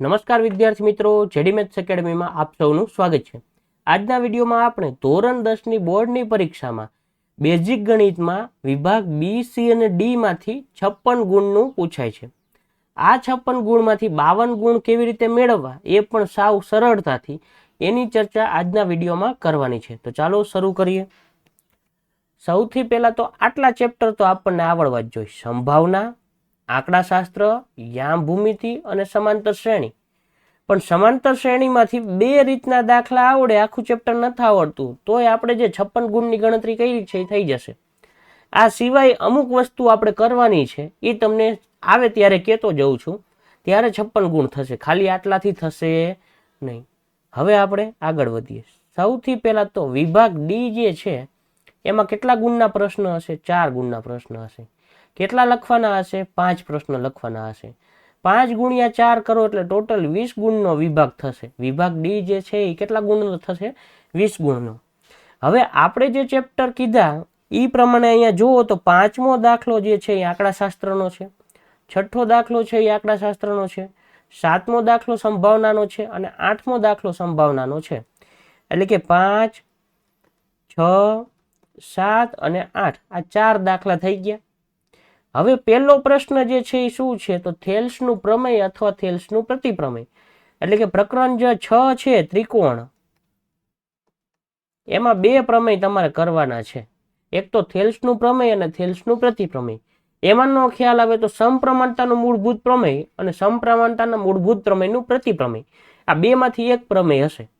નમસ્કાર વિદ્યાર્થી મિત્રો, જેડી મેથ્સ એકેડમીમાં આપ સૌનું સ્વાગત છે. આજના વિડીયોમાં આપણે ધોરણ દસની બોર્ડની પરીક્ષામાં બેઝિક ગણિતમાં વિભાગ બી, સી અને ડીમાંથી છપ્પન ગુણનું પૂછાય છે. આ છપ્પન ગુણમાંથી બાવન ગુણ કેવી રીતે મેળવવા એ પણ સાવ સરળતાથી એની ચર્ચા આજના વિડીયોમાં કરવાની છે. તો ચાલો શરૂ કરીએ. સૌથી પહેલાં તો આટલા ચેપ્ટર તો આપણને આવડવા જ જોઈએ. સંભાવના આંકડાશાસ્ત્ર યામ ભૂમિતિ અને સમાંતર શ્રેણી. પણ સમાંતર શ્રેણીમાંથી બે રીતના દાખલા આવડે, આખું ચેપ્ટર નથી આવડતું. તોય આપણે જે છપ્પન ગુણની ગણતરી કરી છે, એ થઈ જશે. આ સિવાય અમુક વસ્તુ આપણે કરવાની છે, એ તમને આવે ત્યારે કહેતો જઉં છું. ત્યારે છપ્પન ગુણ થશે. ખાલી આટલાથી થશે નહીં. હવે આપણે આગળ વધીએ. સૌથી પહેલાં તો વિભાગ ડી જે છે, એમાં કેટલા ગુણના પ્રશ્ન હશે? ચાર ગુણના પ્રશ્ન હશે. કેટલા લખવાના હશે? પાંચ પ્રશ્ન લખવાના હશે. પાંચ ગુણ્યા ચાર કરો એટલે ટોટલ વીસ ગુણનો વિભાગ થશે. વિભાગ ડી જે છે એ કેટલા ગુણનો થશે? વીસ ગુણનો. હવે આપણે જે ચેપ્ટર કીધા એ પ્રમાણે અહીંયા જુઓ તો પાંચમો દાખલો જે છે એ આંકડાશાસ્ત્રનો છે. છઠ્ઠો દાખલો છે એ આંકડાશાસ્ત્રનો છે. સાતમો દાખલો સંભાવનાનો છે અને આઠમો દાખલો સંભાવનાનો છે. એટલે કે પાંચ, છ, સાત અને આઠ. આ ચાર દાખલા થઈ ગયા. હવે પહેલો પ્રશ્ન જે છે એ શું છે? તો થેલ્સનું પ્રમેય અથવા થેલ્સનું પ્રતિપ્રમેય. એટલે કે પ્રકરણ જે છ છે, ત્રિકોણ. એમાં બે પ્રમેય તમારે કરવાના છે. એક તો થેલ્સનું પ્રમેય અને થેલ્સનું પ્રતિપ્રમેય. એમાંનો ખ્યાલ આવે તો સમપ્રમાણતાનું મૂળભૂત પ્રમેય અને સમપ્રમાણતાના મૂળભૂત પ્રમેયનું પ્રતિપ્રમેય. આ બેમાંથી એક પ્રમેય હશે.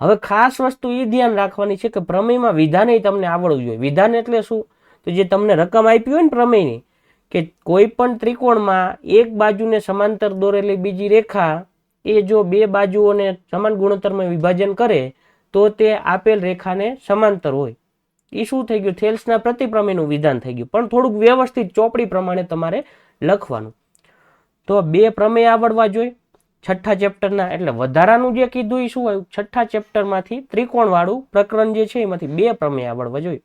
હવે ખાસ વસ્તુ એ ધ્યાન રાખવાની છે કે પ્રમેયમાં વિધાને તમને આવડવું જોઈએ. વિધાન એટલે શું? તો જે તમને રકમ આપી હોય ને પ્રમેયની, કે કોઈ પણ ત્રિકોણમાં એક બાજુને સમાંતર દોરેલી બીજી રેખા, એ જો બે બાજુઓને સમાન ગુણોત્તરમાં વિભાજન કરે, તો તે આપેલ રેખાને સમાંતર હોય. એ શું થઈ ગયું? થેલ્સના પ્રતિપ્રમેયનું વિધાન થઈ ગયું. પણ થોડુંક વ્યવસ્થિત ચોપડી પ્રમાણે તમારે લખવાનું. તો બે પ્રમેય આવડવા જોઈએ. છઠ્ઠા ચેપ્ટરના, એટલે વધારાનું જે કીધું એ શું આવ્યું? છઠ્ઠા ચેપ્ટરમાંથી ત્રિકોણવાળું પ્રકરણ જે છે, એમાંથી બે પ્રમેય આવડવા જોઈએ.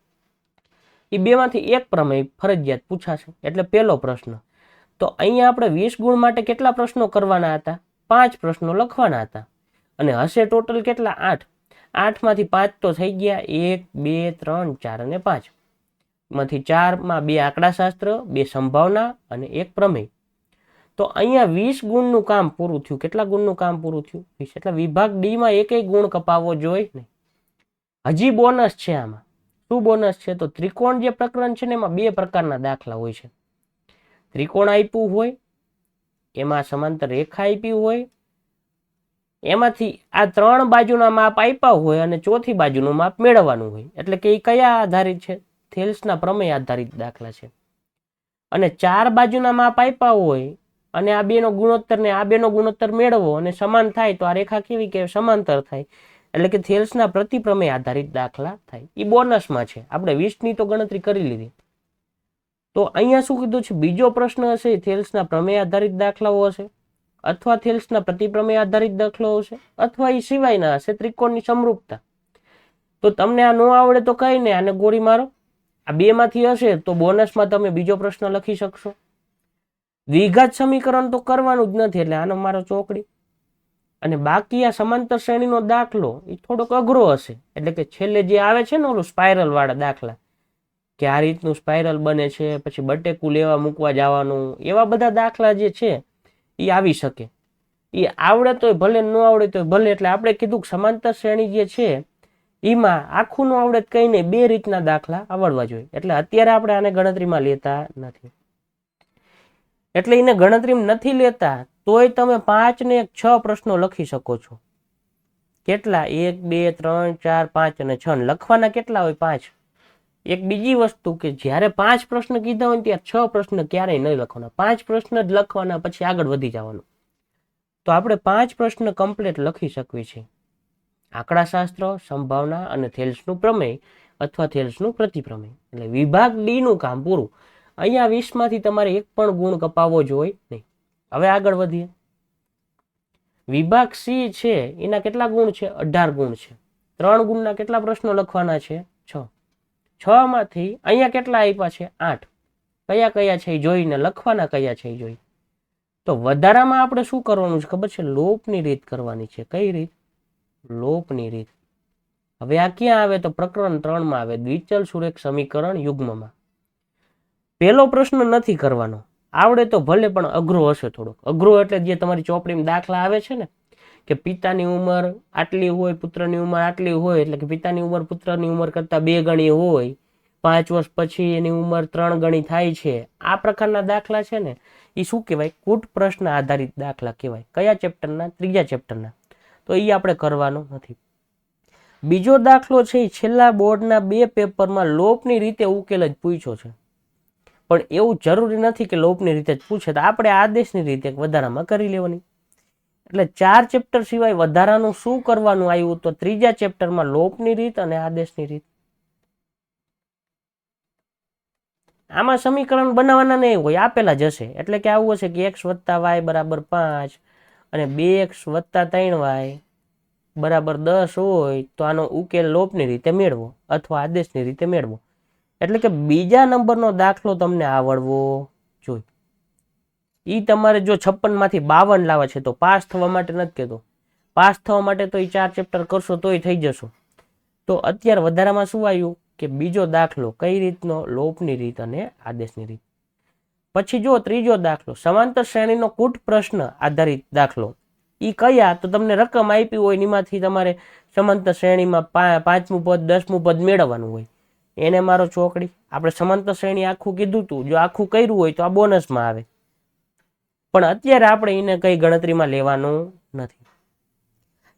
એ બેમાંથી એક પ્રમેય ફરજિયાત પૂછાશે. એટલે પહેલો પ્રશ્ન, તો અહીંયા આપણે વીસ ગુણ માટે કેટલા પ્રશ્નો કરવાના હતા? પાંચ પ્રશ્નો લખવાના હતા. અને હશે ટોટલ કેટલા? આઠ. આઠમાંથી પાંચ તો થઈ ગયા. એક, બે, ત્રણ, ચાર અને પાંચ. માંથી ચારમાં બે આંકડાશાસ્ત્ર, બે સંભાવના અને એક પ્રમેય. તો અહીંયા વીસ ગુણનું કામ પૂરું થયું. કેટલા ગુણનું કામ પૂરું થયું? વીસ. એટલે વિભાગ ડીમાં એક એક ગુણ કપાવવો જોઈએ નહીં. હજી બોનસ છે આમાં. શું બોનસ છે? તો ત્રિકોણ જે પ્રકરણ છે ને, એમાં બે પ્રકારના દાખલા હોય છે. ત્રિકોણ આપ્યું હોય, એમાં સમાંતર રેખા આપી હોય, એમાંથી આ ત્રણ બાજુના માપ આપ્યા હોય અને ચોથી બાજુનું માપ મેળવવાનું હોય. એટલે કે એ કયા આધારિત છે? થેલ્સના પ્રમેય આધારિત દાખલા છે. અને ચાર બાજુના માપ આપ્યા હોય અને આ બેનો ગુણોત્તર ને આ બેનો ગુણોત્તર મેળવો અને સમાન થાય તો આ રેખા કેવી કે સમાંતર થાય. એટલે કે થેલ્સના પ્રતિપ્રમેય આધારિત દાખલા થાય. એ બોનસમાં છે. આપણે વીસની તો ગણતરી કરી લીધી. તો અહીંયા શું કીધું છે? બીજો પ્રશ્ન હશે થેલ્સના પ્રમેય આધારિત દાખલાઓ હશે? અથવા થેલ્સના પ્રતિપ્રમેય આધારિત દાખલાઓ હશે? અથવા એ સિવાયના હશે? ત્રિકોણની સમરૂપતા. તો તમને આ ન આવડે તો કઈ નહીં, આને ગોળી મારો. આ બેમાંથી હશે તો બોનસમાં તમે બીજો પ્રશ્ન લખી શકશો. દ્વિઘાત સમીકરણ તો કરવાનું જ નથી, એટલે આનો મારો ચોકડી. અને બાકી આ સમાંતર શ્રેણીનો દાખલો એ થોડોક અઘરો હશે. એટલે કે છેલ્લે જે આવે છે ને ઓલું સ્પાયરલવાળા દાખલા, કે આ રીતનું સ્પાઇરલ બને છે, પછી બટેકું લેવા મૂકવા જવાનું, એવા બધા દાખલા જે છે એ આવી શકે. એ આવડે તોય ભલે ન આવડે તોય ભલે, એટલે આપણે કીધું કે સમાંતર શ્રેણી જે છે એમાં આખું ન આવડે કહી નહીં, બે રીતના દાખલા આવડવા જોઈએ. એટલે અત્યારે આપણે આને ગણતરીમાં લેતા નથી. એટલે એને ગણતરીમાં નથી લેતા તોય તમે પાંચ ને એક છ પ્રશ્નો લખી શકો છો. કેટલા? એક, બે, ત્રણ, ચાર, પાંચ અને છ. લખવાના કેટલા હોય પાંચ? એક બીજી વસ્તુ કે જ્યારે પાંચ પ્રશ્ન કીધા હોય ત્યારે છ પ્રશ્ન ક્યારેય નહીં લખવાના. પાંચ પ્રશ્ન જ લખવાના, પછી આગળ વધી જવાનું. તો આપણે પાંચ પ્રશ્ન કમ્પ્લીટ લખી શકીએ છીએ આંકડાશાસ્ત્ર, સંભાવના અને થેલ્સનું પ્રમેય અથવા થેલ્સનું પ્રતિપ્રમેય. એટલે વિભાગ ડીનું કામ પૂરું. અહીંયા વીસમાંથી તમારે એક પણ ગુણ કપાવવો જોઈએ નહીં. હવે આગળ વધીએ. વિભાગ સી છે, એના કેટલા ગુણ છે? અઢાર ગુણ છે. ત્રણ ગુણના કેટલા પ્રશ્નો લખવાના છે? છ. છ માંથી અહીંયા કેટલા આપ્યા છે? આઠ. કયા કયા છે એ જોઈને લખવાના કયા છે એ જોઈ. તો વધારામાં આપણે શું કરવાનું છે ખબર છે? લોપની રીત કરવાની છે. કઈ રીત? લોપની રીત. હવે આ ક્યાં આવે? તો પ્રકરણ ત્રણમાં આવે. દ્વિચલ સુરેખ સમીકરણ યુગ્મમાં. પહેલો પ્રશ્ન નથી કરવાનો. આવડે તો ભલે, પણ અઘરો હશે થોડોક. અઘરો એટલે જે તમારી ચોપડીમાં દાખલા આવે છે ને, કે પિતાની ઉંમર આટલી હોય, પુત્રની ઉંમર આટલી હોય, એટલે કે પિતાની ઉંમર, પુત્રની ઉંમર કરતાં બે ગણી હોય, પાંચ વર્ષ પછી એની ઉંમર ત્રણ ગણી થાય છે. આ પ્રકારના દાખલા છે ને, એ શું કહેવાય? કૂટ પ્રશ્ન આધારિત દાખલા કહેવાય. કયા ચેપ્ટરના? ત્રીજા ચેપ્ટરના. તો એ આપણે કરવાનો નથી. બીજો દાખલો છે એ છેલ્લા બોર્ડના બે પેપરમાં લોપની રીતે ઉકેલ જ પૂછ્યો છે. પણ એવું જરૂરી નથી કે લોપની રીતે જ પૂછે તો આપણે આદેશની રીતે વધારામાં કરી લેવાની. એટલે ચાર ચેપ્ટર સિવાય વધારાનું શું કરવાનું આવ્યું તો ત્રીજા ચેપ્ટરમાં લોપની રીત અને આદેશની રીત. આમાં સમીકરણ બનાવવાના નહીં હોય, આપેલા જશે એટલે કે આવું હશે કે એક્સ વત્તા વાય બરાબર પાંચ અને બે એક્સ વત્તા ત્રણ વાય બરાબર દસ હોય તો આનો ઉકેલ લોપની રીતે મેળવો અથવા આદેશની રીતે મેળવો. એટલે કે બીજા નંબરનો દાખલો તમને આવડવો જોઈએ. એ તમારે જો છપ્પનમાંથી બાવન લાવે છે તો પાસ થવા માટે નથી કહેતો. પાસ થવા માટે તો એ ચાર ચેપ્ટર કરશો તોય થઈ જશો. તો અત્યારે વધારામાં શું આવ્યું કે બીજો દાખલો કઈ રીતનો લોપની રીત અને આદેશની રીત. પછી જો ત્રીજો દાખલો, સમાંતર શ્રેણીનો કૂટ પ્રશ્ન આધારિત દાખલો. એ કયા? તો તમને રકમ આપી હોય એમાંથી તમારે સમાંતર શ્રેણીમાં પાંચમું પદ, દસમું પદ મેળવવાનું હોય. એને મારો ચોકડી આપણે સમાંતર શ્રેણી આખું કીધું તું. જો આખું કર્યું હોય તો આ બોનસમાં આવે. પણ અત્યારે આપણે એને કઈ ગણતરીમાં લેવાનું નથી.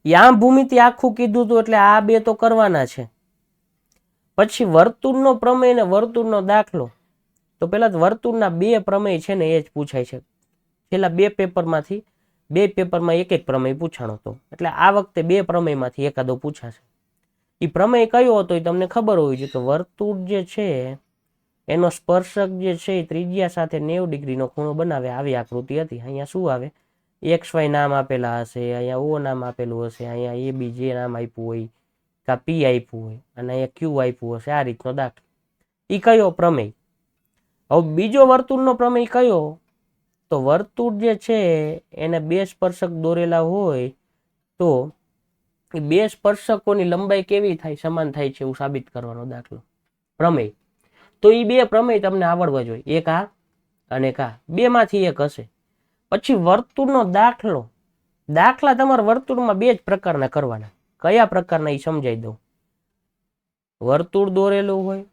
યામ ભૂમિતિ આખું કીધું હતું એટલે આ બે તો કરવાના છે. પછી વર્તુળનો પ્રમેય ને વર્તુળનો દાખલો. તો તો વર્તુળના બે પ્રમેય છે ને એ જ પૂછાય છે. છેલ્લા બે પેપરમાંથી, બે પેપરમાં એક એક પ્રમેય પૂછાણો હતો એટલે આ વખતે બે પ્રમેયમાંથી એકાદો પૂછાશે. એ પ્રમેય કયો હતો એ તમને ખબર હોવી જોઈએ કે વર્તુળ જે છે, એનો સ્પર્શક જે છે એ ત્રિજ્યા સાથે નેવ ડિગ્રીનો ખૂણો બનાવે આવી આકૃતિ હતી. અહીંયા શું આવે? એક્સ વાય નામ આપેલા હશે, અહીંયા ઓ નામ આપેલું હશે, અહીંયા એ બી જે નામ આપ્યું હોય, કાં પી આપ્યું હોય, અને અહીંયા ક્યુ આપ્યું હશે, આ રીતનો દાખલો. એ કયો પ્રમેય? હવે બીજો વર્તુળનો પ્રમેય કયો? તો વર્તુળ જે છે, એને બે સ્પર્શક દોરેલા હોય, તો બે સ્પર્શકોની લંબાઈ કેવી થાય, સમાન થાય છે એવું સાબિત કરવાનો દાખલો. પ્રમેય. તો એ બે પ્રમેય તમને આવડવા જોઈએ. એક આ અને એક આ. બેમાંથી એક હશે. પછી વર્તુળનો દાખલો. દાખલા તમારે વર્તુળમાં બે જ પ્રકારના કરવાના. કયા પ્રકારના એ સમજાઈ દઉં? વર્તુળ દોરેલું હોય,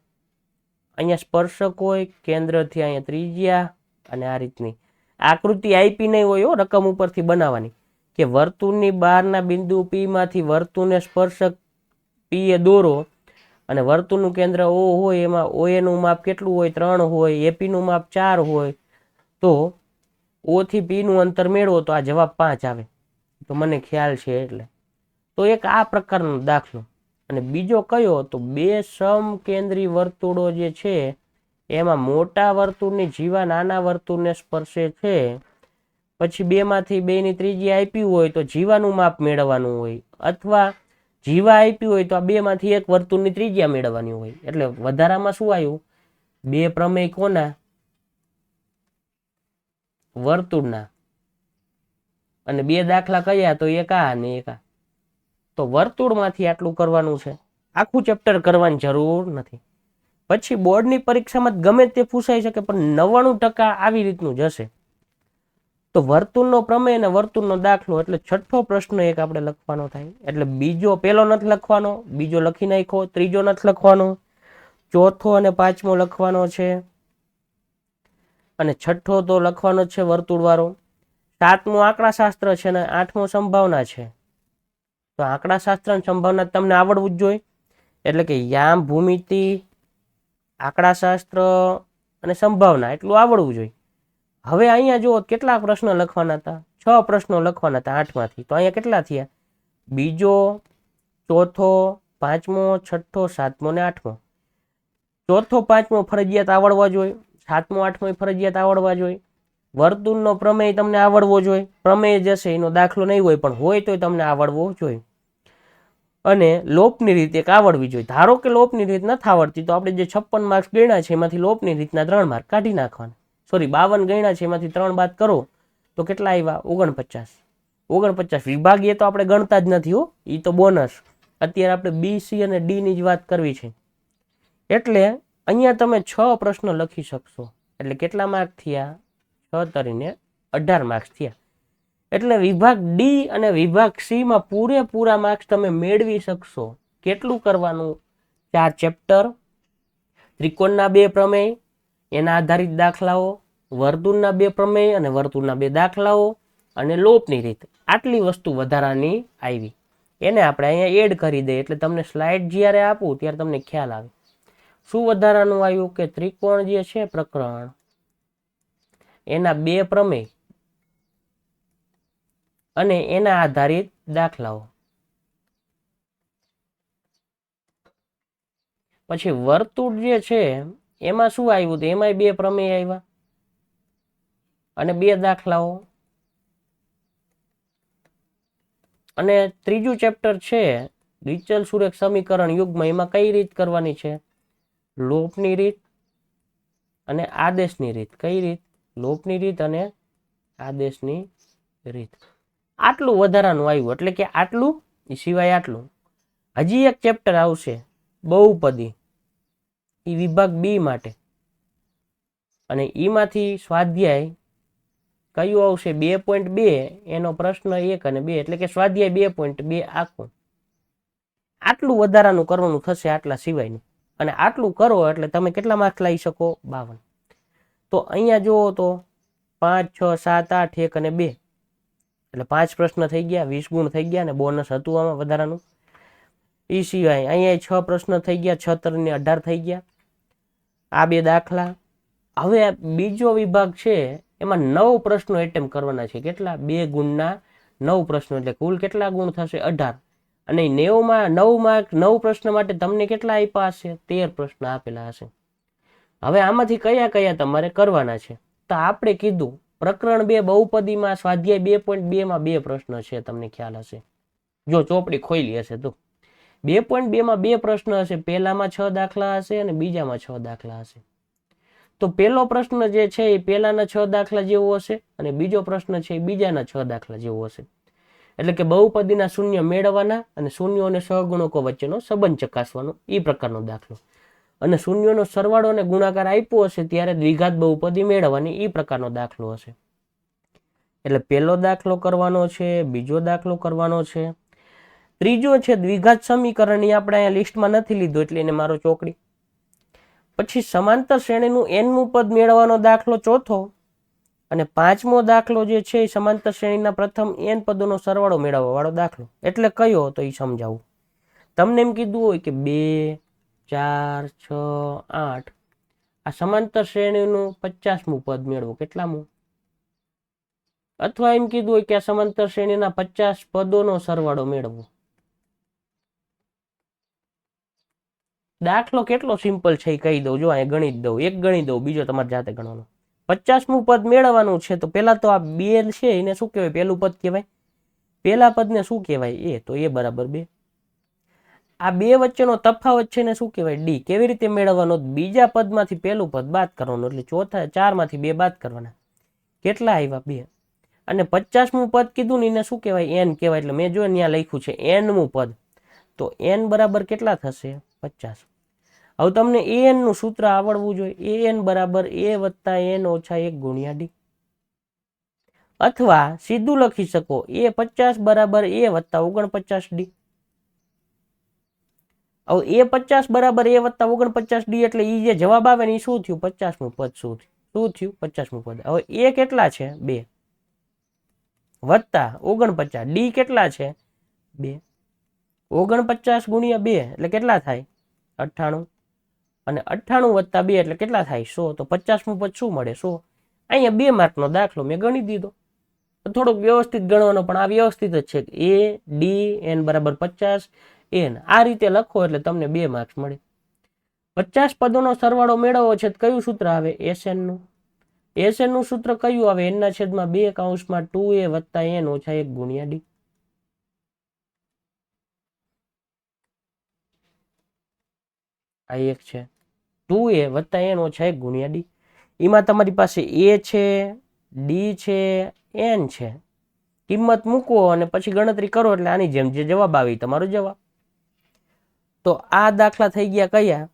અહીંયા સ્પર્શક હોય, કેન્દ્રથી અહીંયા ત્રિજ્યા અને આ રીતની. આકૃતિ આપી નહીં હોય રકમ ઉપરથી બનાવવાની. કે વર્તુળની બહારના બિંદુ પીમાંથી વર્તુળને સ્પર્શક પી એ દોરો અને વર્તુળનું કેન્દ્ર ઓ હોય એમાં ઓ એનું માપ કેટલું હોય? ત્રણ હોય. એપીનું માપ ચાર હોય. તો ઓ થી પી અંતર મેળવો તો આ જવાબ પાંચ આવે. તો મને ખ્યાલ છે એટલે. તો એક આ પ્રકારનો દાખલો. અને બીજો કયો? તો બે સમકેન્દ્રી વર્તુળો જે છે, એમાં મોટા વર્તુળની જીવા નાના વર્તુળને સ્પર્શે છે. પછી બેમાંથી બેની ત્રીજી આપી હોય તો જીવાનું માપ મેળવવાનું હોય. અથવા જીવા આપી હોય તો આ બેમાંથી એક વર્તુળની ત્રિજ્યા મેળવવાની હોય. એટલે વધારામાં શું આવ્યું બે પ્રમેય કોના? વર્તુળના. અને બે દાખલા કયા? તો એક આ અને એક આ. તો વર્તુળમાંથી આટલું કરવાનું છે. આખું ચેપ્ટર કરવાની જરૂર નથી. પછી બોર્ડની પરીક્ષામાં ગમે તે પૂછાઈ શકે, પણ નવ્વાણું ટકા આવી રીતનું જ હશે. તો વર્તુળનો પ્રમેય અને વર્તુળનો દાખલો એટલે છઠ્ઠો પ્રશ્ન એક આપણે લખવાનો થાય. એટલે બીજો પહેલો નથી લખવાનો, બીજો લખી નાખો ત્રીજો નથી લખવાનો, ચોથો અને પાંચમો લખવાનો છે. અને છઠ્ઠો તો લખવાનો છે વર્તુળવાળો. સાતમું આંકડાશાસ્ત્ર છે અને આઠમો સંભાવના છે. તો આંકડાશાસ્ત્ર અને સંભાવના તમને આવડવું જ જોઈએ એટલે કે યામ, ભૂમિતિ, આંકડાશાસ્ત્ર અને સંભાવના, એટલું આવડવું જોઈએ હવે અહીંયા જુઓ, કેટલા પ્રશ્નો લખવાના હતા? છ પ્રશ્નો લખવાના હતા આઠમાંથી. તો અહીંયા કેટલા થયા? બીજો, ચોથો, પાંચમો, છઠ્ઠો, સાતમો ને આઠમો. ચોથો, પાંચમો ફરજિયાત આવડવા જોઈએ. સાતમો, આઠમો ફરજિયાત આવડવા જોઈએ. વર્તુળનો પ્રમેય તમને આવડવો જોઈએ. પ્રમેય જશે, એનો દાખલો નહીં હોય, પણ હોય તોય તમને આવડવો જોઈએ. અને લોપની રીત એક આવડવી જોઈએ. ધારો કે લોપની રીત નથી આવડતી, તો આપણે જે છપ્પન માર્ક્સ ગણ્યા છે, એમાંથી લોપની રીતના ત્રણ માર્ક કાઢી નાખવાના. સોરી, બાવન ગણ્યા છે, એમાંથી ત્રણ બાદ કરો, તો કેટલા આવ્યા ઓગણપચાસ. ઓગણપચાસ વિભાગીય તો આપણે ગણતા જ નથી હો એ તો બોનસ. અત્યારે આપણે બી, સી અને ડીની જ વાત કરવી છે. એટલે અહીંયા તમે છ પ્રશ્ન લખી શકશો. એટલે કેટલા માર્ક થયા? છ તરીને અઢાર માર્ક્સ થયા. એટલે વિભાગ ડી અને વિભાગ સીમાં પૂરેપૂરા માર્ક્સ તમે મેળવી શકશો. કેટલું કરવાનું? ચાર ચેપ્ટર, ત્રિકોણના બે પ્રમેય એના આધારિત દાખલાઓ, વર્તુળના બે પ્રમેય અને વર્તુળના બે દાખલાઓ અને લોપની રીત. આટલી વસ્તુ વધારાની આવી. એને આપણે અહીંયા એડ કરી દઈએ. એટલે તમને સ્લાઇડ જ્યારે આપું ત્યારે તમને ખ્યાલ આવે. શું વધારાનું આવ્યું કે ત્રિકોણ જે છે પ્રકરણ? એના બે પ્રમેય અને એના આધારિત દાખલાઓ. પછી વર્તુળ જે છે એમાં શું આવ્યું તો એમાંય બે પ્રમેય આવ્યા. અને બે દાખલાઓ. અને ત્રીજું ચેપ્ટર છે રિચલ સુરેખ સમીકરણ યુગમાં એમાં કઈ રીત કરવાની છે? લોપની રીત અને આદેશની રીત. કઈ રીત? લોપની રીત અને આદેશની રીત. આટલું વધારાનું આવ્યું, એટલે કે આટલું સિવાય આટલું. હજી એક ચેપ્ટર આવશે, બહુપદી. એ વિભાગ બી માટે. અને ઈમાંથી સ્વાધ્યાય કયું આવશે? બે પોઈન્ટ બે એનો પ્રશ્ન એક અને બે, એટલે કે સ્વાધ્યાય બે પોઈન્ટ બે આખું. આટલું વધારાનું કરવાનું થશે આટલા સિવાયનું. અને આટલું કરો એટલે તમે કેટલા માર્ક્સ લાવી શકો? બાવન. તો અહીંયા જુઓ તો પાંચ, છ, સાત, આઠ, એક અને બે. એટલે પાંચ પ્રશ્ન થઈ ગયા, વીસ ગુણ થઈ ગયા અને બોનસ હતું આમાં વધારાનું. એ સિવાય અહીંયા છ પ્રશ્ન થઈ ગયા છ તરને અઢાર થઈ ગયા. આ બે દાખલા. હવે બીજો વિભાગ છે, એમાં નવ પ્રશ્નો એટેમ્પ કરવાના છે. કેટલા? બે ગુણના નવ પ્રશ્નો, એટલે કુલ કેટલા ગુણ થશે? અઢાર. અને નેવમાં નવ માર્ક નવ પ્રશ્ન માટે તમને કેટલા આપ્યા હશે? તેર પ્રશ્ન આપેલા હશે. હવે આમાંથી કયા કયા તમારે કરવાના છે? તો આપણે કીધું, પ્રકરણ બે બહુપદીમાં, સ્વાધ્યાય બે પોઈન્ટ બેમાં બે પ્રશ્ન છે, તમને ખ્યાલ હશે. જો ચોપડી ખોઈલી હશે તો. બે પોઈન્ટ બે માં બે પ્રશ્ન હશે. પહેલામાં છ દાખલા હશે અને બીજામાં છ દાખલા હશે. તો પહેલો પ્રશ્ન જે છે એ પહેલાના છ દાખલા જેવો હશે અને બીજો પ્રશ્ન છે એ બીજાના છ દાખલા જેવો હશે. એટલે કે બહુપદીના શૂન્ય મેળવવાના અને શૂન્યો અને સહગુણકો વચ્ચેનો સંબંધ ચકાસવાનો. એ પ્રકારનો દાખલો. અને શૂન્યોનો સરવાળો અને ગુણાકાર આપ્યો હશે ત્યારે દ્વિઘાત બહુપદી મેળવવાની એ પ્રકારનો દાખલો હશે. એટલે પહેલો દાખલો કરવાનો છે, બીજો દાખલો કરવાનો છે. ત્રીજો છે દ્વિઘાત સમીકરણ એ આપણે અહીંયા લિસ્ટમાં નથી લીધું, એટલે એને મારો ચોકડી. પછી સમાંતર શ્રેણીનું એનનું પદ મેળવવાનો દાખલો ચોથો અને પાંચમો દાખલો જે છે એ સમાંતર શ્રેણીના પ્રથમ એન પદોનો સરવાળો મેળવવા વાળો દાખલો. એટલે કયો તો એ સમજાવું. તમને એમ કીધું હોય કે બે, ચાર, છ, આઠ. આ સમાંતર શ્રેણીનું પચાસમું પદ મેળવો. કેટલામું અથવા એમ કીધું હોય કે આ સમાંતર શ્રેણીના પચાસ પદોનો સરવાળો મેળવો. દાખલો કેટલો સિમ્પલ છે એ કહી દઉં. જો અહીંયા ગણી દઉં. એક ગણી દઉં, બીજો તમારે જાતે ગણવાનો. પચાસમું પદ મેળવવાનું છે તો પેલા તો આ બે છે, એને શું કહેવાય? પેલું પદ કહેવાય? પેલા પદને શું કહેવાય? એ, તો એ બરાબર બે. આ બે વચ્ચેનો તફાવત છે ને શું કહેવાય? ડી. કેવી રીતે મેળવવાનો? બીજા પદમાંથી પહેલું પદ બાદ કરવાનું. એટલે ચોથા, ચારમાંથી બે બાદ કરવાના. કેટલા આવ્યા બે. અને પચાસમું પદ કીધું ને એને શું કહેવાય? એન કહેવાય. એટલે મેં જો ત્યાં લખ્યું છે એનમું પદ. તો એન બરાબર કેટલા થશે? પચાસ. હવે તમને એ એનનું સૂત્ર આવડવું જોઈએ. એ એન બરાબર એ વત્તા એન ઓછા એક ગુણ્યા ડી અથવા સીધું લખી શકો એ પચાસ બરાબર એ વત્તા ઓગણપચાસ ડી હવે એ પચાસ બરાબર એ વત્તા ઓગણપચાસ ડી એટલે એ જે જવાબ આવે ને એ શું થયું? પચાસમું પદ શું થયું? શું થયું? પચાસમું પદ. હવે એ કેટલા છે? બે. વત્તા ઓગણપચાસ. ડી કેટલા છે? બે. ઓગણપચાસ ગુણ્યા બે એટલે કેટલા થાય? અઠ્ઠાણું. અને અઠ્ઠાણું વત્તા બે એટલે કેટલા થાય? સો. તો પચાસમું પદ શું મળે? સો. અહીંયા બે માર્કનો દાખલો મેં ગણી દીધો. થોડોક વ્યવસ્થિત ગણવાનો પણ આ વ્યવસ્થિત જ છે એ, ડી, એન બરાબર પચાસ, એન. આ રીતે લખો એટલે તમને બે માર્ક્સ મળે. પચાસ પદોનો સરવાળો મેળવવો છે કયું સૂત્ર આવે? એસ એનનું નું સૂત્ર કયું આવે? એનના છેદમાં બે કાઉન્સમાં ટુ એ વત્તા એન ઓછા એક ગુણ્યા ડી. આ એક છે. ટુ એ વત્તા એન ઓછા એક ગુણ્યા ડી. એમાં તમારી પાસે એ છે, ડી છે, એન છે. કિંમત મૂકો અને પછી ગણતરી કરો એટલે આની જેમ જે જવાબ આવી તમારો જવાબ. તો આ દાખલા થઈ ગયા કયા?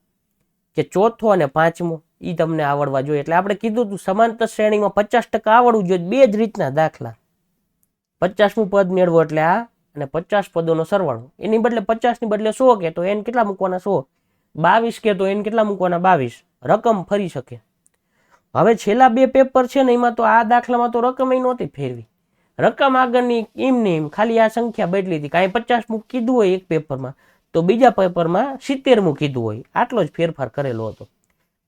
કે ચોથો અને પાંચમો એ તમને આવડવા જોઈએ. એટલે આપણે કીધું હતું સમાંતર શ્રેણીમાં પચાસ ટકા આવડવું જોઈએ, બે જ રીતના દાખલા. પચાસમું પદ મેળવો એટલે આ, અને પચાસ પદોનો સરવાળો. એની બદલે પચાસની બદલે સો કે તો એન કેટલા મૂકવાના સો? બાવીસ કે તો એને કેટલા મૂકવાના? બાવીસ. રકમ ફરી શકે. હવે છેલ્લા બે પેપર છે ને, એમાં તો આ દાખલામાં તો રકમ એ નહોતી ફેરવી. રકમ આગળની એમ ને એમ, ખાલી આ સંખ્યા બદલી હતી. કાંઈ પચાસમું કીધું હોય એક પેપરમાં, તો બીજા પેપરમાં સિત્તેરમું કીધું હોય. આટલો જ ફેરફાર કરેલો હતો.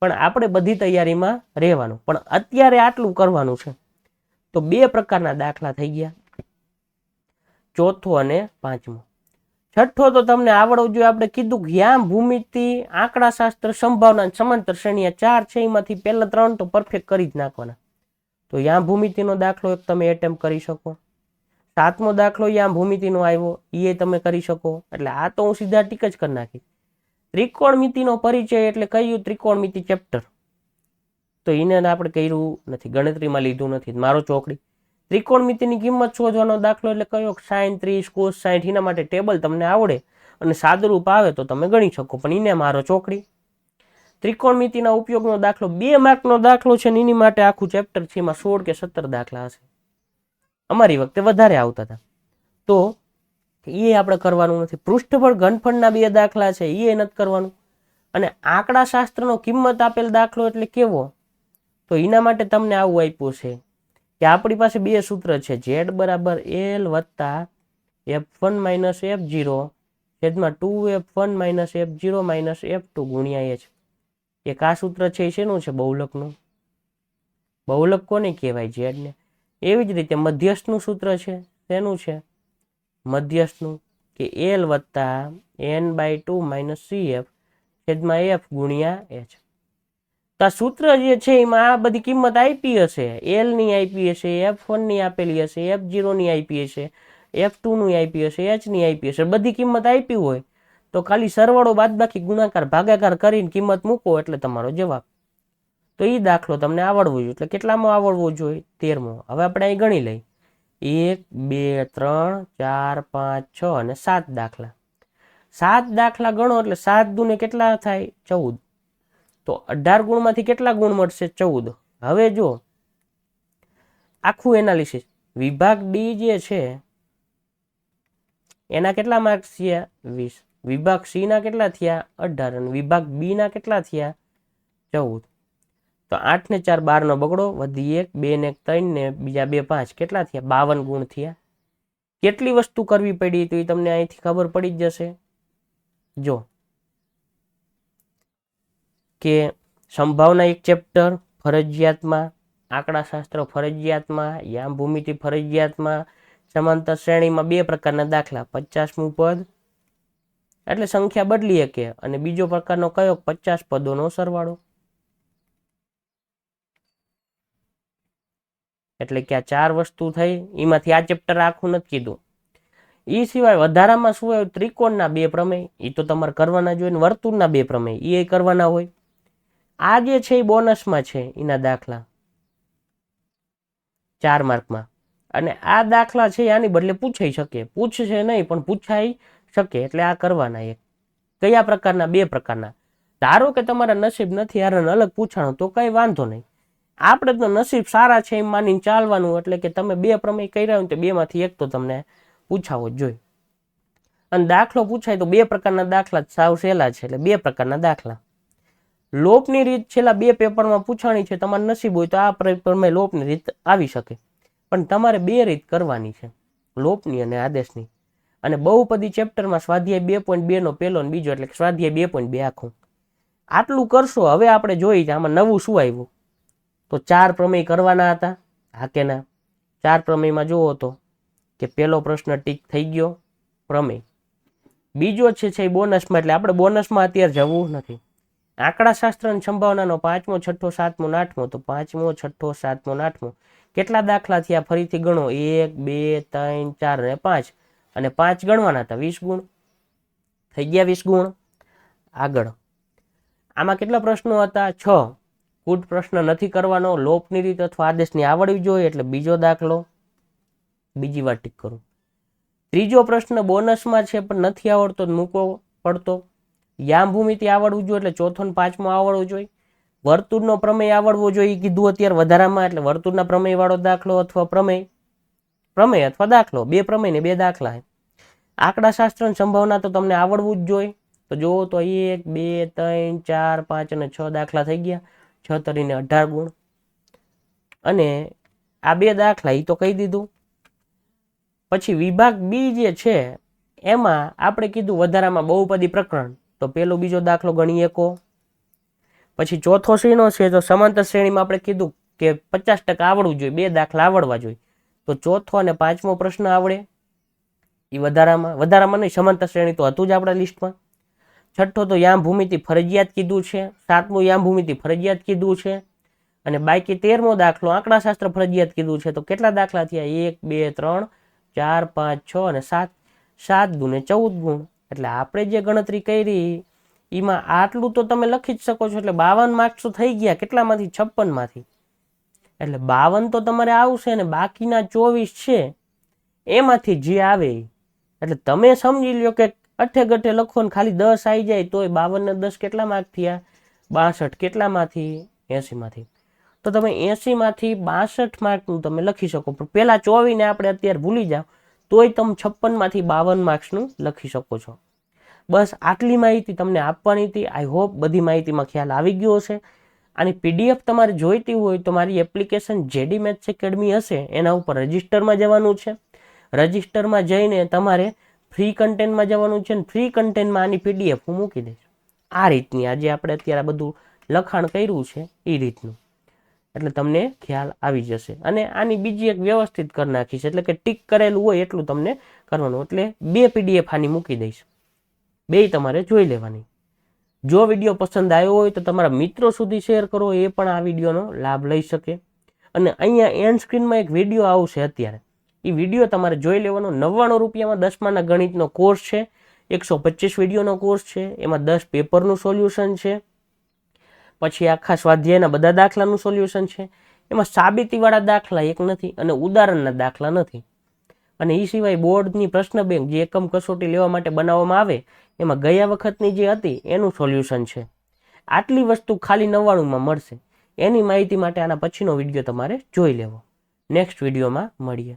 પણ આપણે બધી તૈયારીમાં રહેવાનું. પણ અત્યારે આટલું કરવાનું છે. તો બે પ્રકારના દાખલા થઈ ગયા. ચોથો અને પાંચમો. છઠ્ઠો તો તમને આવડવું જોઈએ. આપણે કીધું યામ ભૂમિતિ, આંકડાશાસ્ત્ર, સંભાવના અને સમાંતર શ્રેણી ચાર છે. એમાંથી પહેલા ત્રણ તો પરફેક્ટ કરી જ નાખવાના. તો યામ ભૂમિતિનો દાખલો એક તમે એટેમ્પ કરી શકો. સાતમો દાખલો યામ ભૂમિતિનો આવ્યો. એ તમે કરી શકો. એટલે આ તો હું સીધા ટીક જ કરી નાખી ત્રિકોણમિતિનો પરિચય એટલે કહ્યું ત્રિકોણમિતિ ચેપ્ટર તો એને આપણે કર્યું નથી. ગણતરીમાં લીધું નથી. મારો ચોકડી. ત્રિકોણમિતિની કિંમત શોધવાનો દાખલો એટલે કયો? સાઈન, ત્રીસ, કોસ સાઠ એના માટે ટેબલ તમને આવડે અને સાદુરૂપ આવે તો તમે ગણી શકો, પણ એને મારો ચોકડી. ત્રિકોણમિતિના ઉપયોગનો દાખલો, બે માર્કનો દાખલો છે ને એની માટે આખું ચેપ્ટર છે, એમાં સોળ કે સત્તર દાખલા હશે. અમારી વખતે વધારે આવતા હતા. તો એ આપણે કરવાનું નથી. પૃષ્ઠફળ ઘનફળના બે દાખલા છે, એ નથી કરવાનું. અને આંકડાશાસ્ત્રનો કિંમત આપેલ દાખલો એટલે કેવો? તો એના માટે તમને આવું આપ્યું છે. કે આપણી પાસે બે સૂત્ર છે, ઝેડ બરાબર એલ વત્તા F one minus F zero છેદમાં two F one minus F zero minus F two ગુણ્યા એચ. એક આ સૂત્ર છે, એ શેનું છે, બહુલકનું? બહુલક કોને કહેવાય, ઝેડને? એવી જ રીતે મધ્યસ્થનું સૂત્ર છે, શેનું છે? મધ્યસ્થનું, કે એલ વત્તા N by two minus C F છેદમાં એફ ગુણ્યા એચ. તો આ સૂત્ર જે છે, એમાં આ બધી કિંમત આપી હશે. એલની આપી હશે એફ વનની આપેલી હશે એફ જીરોની આપી હશે એફ ટુની આપી હશે એચની આપી હશે, બધી કિંમત આપી હોય. તો ખાલી સરવાળો બાદબાકી ગુણાકાર, ભાગાકાર કરીને કિંમત મૂકો એટલે તમારો જવાબ. તો એ દાખલો તમને આવડવો જોઈએ. એટલે કેટલામાં આવડવો જોઈએ? તેરમો. હવે આપણે અહીં ગણી લઈ એક, બે, ત્રણ, ચાર, પાંચ, છ અને સાત દાખલા. સાત દાખલા ગણો એટલે સાત દુને કેટલા થાય? ચૌદ. તો અઢાર ગુણમાંથી કેટલા ગુણ મળશે? ચૌદ. હવે જો આખું એનાલિસિસ વિભાગ ડી જે છે, એના કેટલા માર્ક્સ થયા? વીસ. વિભાગ સી ના કેટલા થયા? અઢાર. અને વિભાગ બી ના કેટલા થયા? ચૌદ. તો આઠ ને ચાર બાર નો બગડો, વધી એક, બે ને ત્રણ ને બીજા બે પાંચ. કેટલા થયા? બાવન ગુણ થયા. કેટલી વસ્તુ કરવી પડી તો એ તમને અહીંથી ખબર પડી જ જશે? જો કે સંભાવના એક ચેપ્ટર ફરજિયાતમાં, આંકડાશાસ્ત્ર ફરજિયાતમાં યામ ભૂમિતિ ફરજિયાતમાં, સમાંતર શ્રેણીમાં બે પ્રકારના દાખલા, પચાસમું પદ એટલે સંખ્યા બદલી શકે અને બીજો પ્રકારનો કયો? પચાસ પદોનો સરવાળો. એટલે કે આ ચાર વસ્તુ થઈ, એમાંથી આ ચેપ્ટર આખું નથી કીધું. એ સિવાય વધારામાં શું હોય? ત્રિકોણના બે પ્રમેય. એ તો તમારે કરવાના જોઈએ વર્તુળના બે પ્રમેય. એ કરવાના હોય. આ જે છે એ બોનસમાં છે એના દાખલા. ચાર માર્કમાં. અને આ દાખલા છે આની બદલે પૂછાઈ શકે. પૂછશે નહીં, પણ પૂછાઈ શકે. એટલે આ કરવાના એક. કયા પ્રકારના? બે પ્રકારના. ધારો કે તમારા નસીબ નથી યાર અલગ પૂછાણું, તો કઈ વાંધો નહીં. આપણે તો નસીબ સારા છે એમ માનીને ચાલવાનું, એટલે કે તમે બે પ્રમેય કર્યા હોય તો બેમાંથી એક તો તમને પૂછાવો જ જોઈએ. અને દાખલો પૂછાય તો બે પ્રકારના દાખલા સાવ સહેલા છે, એટલે બે પ્રકારના દાખલા. લોપની રીત છેલ્લા બે પેપરમાં પૂછાણી છે, તમારે નસીબ હોય તો આ પેપરમાં લોપની રીત આવી શકે. પણ તમારે બે રીત કરવાની છે લોપની અને આદેશની. અને બહુપદી ચેપ્ટરમાં સ્વાધ્યાય બે પોઈન્ટ બેનો પહેલો અને બીજો, એટલે સ્વાધ્યાય બે પોઈન્ટ બે આખું. આટલું કરશો, હવે આપણે જોઈએ છે, આમાં નવું શું આવ્યું? તો ચાર પ્રમેય કરવાના હતા હા કે ના ચાર પ્રમેયમાં જુઓ તો, કે પહેલો પ્રશ્ન ટીક થઈ ગયો, પ્રમેય. બીજો છે એ બોનસમાં, એટલે આપણે બોનસમાં અત્યારે જવું નથી. આંકડાશાસ્ત્ર અને સંભાવનાનો પાંચમો, છઠ્ઠો, સાતમો આઠમો તો પાંચમો, છઠ્ઠો, સાતમો આઠમો. કેટલા દાખલા થયા? ફરીથી ગણો. એક, બે, ત્રણ, ચાર ને પાંચ. અને પાંચ ગણવાના હતા. વીસ ગુણ. થઈ ગયા વીસ ગુણ. આગળ. આમાં કેટલા પ્રશ્નો હતા? છ. કુટ પ્રશ્ન નથી કરવાનો. લોપની રીત અથવા આદેશની આવડવી જોઈએ. એટલે બીજો દાખલો. બીજી વાર ટીક કરું. ત્રીજો પ્રશ્ન બોનસમાં છે પણ નથી આવડતો. મૂકવો પડતો. યામ આવડવું જોઈએ એટલે ચોથો ને પાંચમો આવડવું જોઈએ. વર્તુળનો પ્રમેય આવડવો જોઈએ કીધું અત્યારે વધારામાં, એટલે વર્તુળના પ્રમેય વાળો દાખલો અથવા પ્રમેય. પ્રમેય અથવા દાખલો, બે પ્રમેય ને બે દાખલા આંકડા આંકડાશાસ્ત્ર સંભાવના તો તમને આવડવું જ જોઈએ. તો જુઓ તો એક, બે, ત્રણ, ચાર, પાંચ અને છ દાખલા થઈ ગયા. છ તરીને અઢાર ગુણ. અને આ બે દાખલા એ તો કહી દીધું. પછી વિભાગ બી જે છે, એમાં આપણે કીધું વધારામાં બહુપદી પ્રકરણ. તો પેલો બીજો દાખલો ગણી એકો પછી ચોથો શ્રેણીનો છે, તો સમાંતર શ્રેણીમાં આપણે કીધું કે પચાસ ટકા આવડવું જોઈએ, બે દાખલા આવડવા જોઈએ. તો ચોથો અને પાંચમો પ્રશ્ન આવડે. એ વધારામાં વધારામાં નહીં, સમાંતર શ્રેણી તો હતું જ આપણા લિસ્ટમાં. છઠ્ઠો તો યામ ભૂમિતિ ફરજિયાત કીધું છે, સાતમું યામ ભૂમિતિ ફરજિયાત કીધું છે, અને બાકી તેરમો દાખલો આંકડાશાસ્ત્ર ફરજિયાત કીધું છે. તો કેટલા દાખલા થયા? એક, બે, ત્રણ, ચાર, પાંચ, છ અને સાત. સાત ગુણે ચૌદ ગુણ. એટલે આપણે જે ગણતરી કરી એમાં આટલું તો તમે લખી જ શકો છો. એટલે બાવન માર્ક્સ તો થઈ ગયા. કેટલામાંથી? છપ્પનમાંથી. એટલે બાવન તો તમારે આવશે ને બાકીના ચોવીસ છે. એમાંથી જે આવે, એટલે તમે સમજી લ્યો કે અઠે ગઠે લખો ને ખાલી દસ આવી જાય, તોય બાવન ને દસ કેટલા માર્ક થયા? બાસઠ કેટલામાંથી? એંસીમાંથી. તો તમે એંસીમાંથી બાસઠ માર્કનું તમે લખી શકો. પણ પહેલાં ચોવીને આપણે અત્યારે ભૂલી જાઓ. તોય તમે છપ્પનમાંથી બાવન માર્ક્સનું લખી શકો છો. બસ આટલી માહિતી તમને આપવાની હતી. આઈ હોપ બધી માહિતીમાં ખ્યાલ આવી ગયો હશે. આની પીડીએફ તમારે જોઈતી હોય તો મારી એપ્લિકેશન જેડી મેથ્સ એકેડમી હશે. એના ઉપર રજિસ્ટરમાં જવાનું છે. રજિસ્ટરમાં જઈને તમારે ફ્રી કન્ટેન્ટમાં જવાનું છે અને ફ્રી કન્ટેન્ટમાં આની પીડીએફ હું મૂકી દઈશ. આ રીતની આજે આપણે અત્યારે બધું લખાણ કર્યું છે. એ રીતનું. એટલે તમને ખ્યાલ આવી જશે. અને આની બીજી એક વ્યવસ્થિત કરી નાખીશ, એટલે કે ટીક કરેલું હોય એટલું તમને કરવાનું. એટલે બે પીડીએફ આની મૂકી દઈશ. બે તમારે જોઈ લેવાની. જો વીડિયો પસંદ આવ્યો હોય તો તમારા મિત્રો સુધી શેર કરો, એ પણ આ વિડીયોનો લાભ લઈ શકે. અને અહીંયા એન્ડ સ્ક્રીનમાં એક વીડિયો આવશે અત્યારે. એ વીડિયો તમારે જોઈ લેવાનો. નવ્વાણું રૂપિયામાં દસમાના ગણિતનો કોર્સ છે. એકસો પચીસ વિડીયોનો કોર્સ છે. એમાં દસ પેપરનું સોલ્યુશન છે. પછી આખા સ્વાધ્યાયના બધા દાખલાનું સોલ્યુશન છે. એમાં સાબિતીવાળા દાખલા એક નથી અને ઉદાહરણના દાખલા નથી. અને એ સિવાય બોર્ડની પ્રશ્ન બેંક જે એકમ કસોટી લેવા માટે બનાવવામાં આવે, એમાં ગયા વખતની જે હતી એનું સોલ્યુશન છે. આટલી વસ્તુ ખાલી નવ્વાણુંમાં મળશે. એની માહિતી માટે આના પછીનો વીડિયો તમારે જોઈ લેવો. નેક્સ્ટ વિડીયોમાં મળીએ.